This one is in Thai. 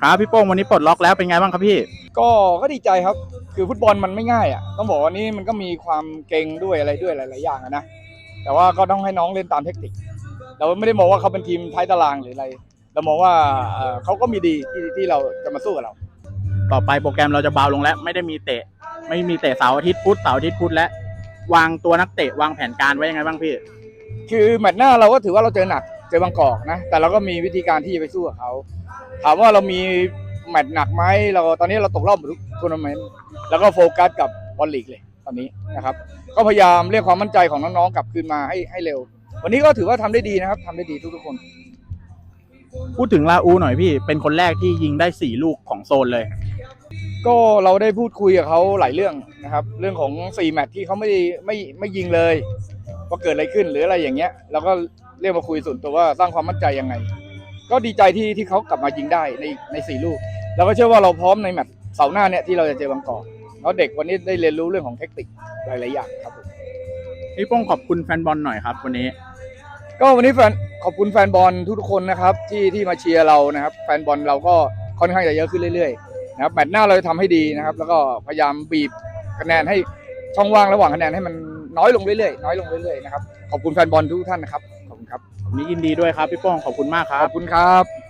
ครับพี่โป้งวันนี้ปลดล็อกแล้วเป็นไงบ้างครับพี่ก็ก็ดีใจครับ คือฟุตบอลมันไม่ง่ายอะต้องบอกว่านี่มันก็มีความเก่งด้วยอะไรด้วยหลาย ๆ อย่างอะนะแต่ว่าก็ต้องให้น้องเล่นตามเทคนิค เราไม่ได้มองว่าเขาเป็นทีมท้ายตารางหรืออะไร เรามองว่าเอ่อเขาก็มีดีที่ที่เราจะมาสู้กับเรา ต่อไปโปรแกรมเราจะเบาลงแล้ว ไม่ได้มีเตะ ไม่มีเตะเสาร์อาทิตย์พุธเสาร์อาทิตย์พุธและวางตัวนักเตะวางแผนการไว้ยังไงบ้างพี่ คือแมตช์หน้าเราก็ถือว่าเราเจอหนัก เจอบางกอกนะ แต่เราก็มีวิธีการที่จะไปสู้กับเขา ถามว่าเรามีแมตช์หนักไหมเราตอนนี้เราตกรอบหมดทุกทัวร์นาเมนต์แล้วก็โฟกัสกับบอลลีกเลยตอนนี้นะครับ ก็พยายามเรียกความมั่นใจของน้องๆกลับคืนมาให้ให้เร็ว วันนี้ก็ถือว่าทำได้ดีนะครับทำได้ดีทุกๆคน พูดถึงลาอูหน่อยพี่ เป็นคนแรกที่ยิงได้สี่ลูกของโซนเลย ก็เราได้พูดคุยกับเขาหลายเรื่องนะครับ เรื่องของ4แมตช์ที่เขาไม่ได้ไม่ไม่ยิงเลยว่าเกิดอะไรขึ้นหรืออะไรอย่างเงี้ยเราก็ เรียกมาคุยส่วนตัวว่าสร้างความมั่นใจยังไง ก็ดีใจที่ที่เขากลับมายิงได้ในในสี่ลูกเราก็เชื่อว่าเราพร้อมในแมตช์เสาร์หน้าเนี่ยที่เราจะเจอบางกอกแล้วเด็กวันนี้ได้เรียนรู้เรื่องของเทคนิคหลายๆอย่างครับผมพี่โป้งขอบคุณแฟนบอลหน่อยครับวันนี้ ก็วันนี้แฟนขอบคุณแฟนบอลทุกๆคนนะครับ ที่ที่มาเชียร์เรานะครับ แฟนบอลเราก็ค่อนข้างจะเยอะขึ้นเรื่อยๆนะครับแมตช์หน้าเราจะทำให้ดีนะครับ แล้วก็พยายามบีบคะแนนให้ช่องว่างระหว่างคะแนนให้มันน้อยลงเรื่อยๆน้อยลงเรื่อยๆนะครับขอบคุณแฟนบอลทุกท่านนะครับ มียินดีด้วยครับพี่ป้องขอบคุณมากครัขบ อบคุณครับ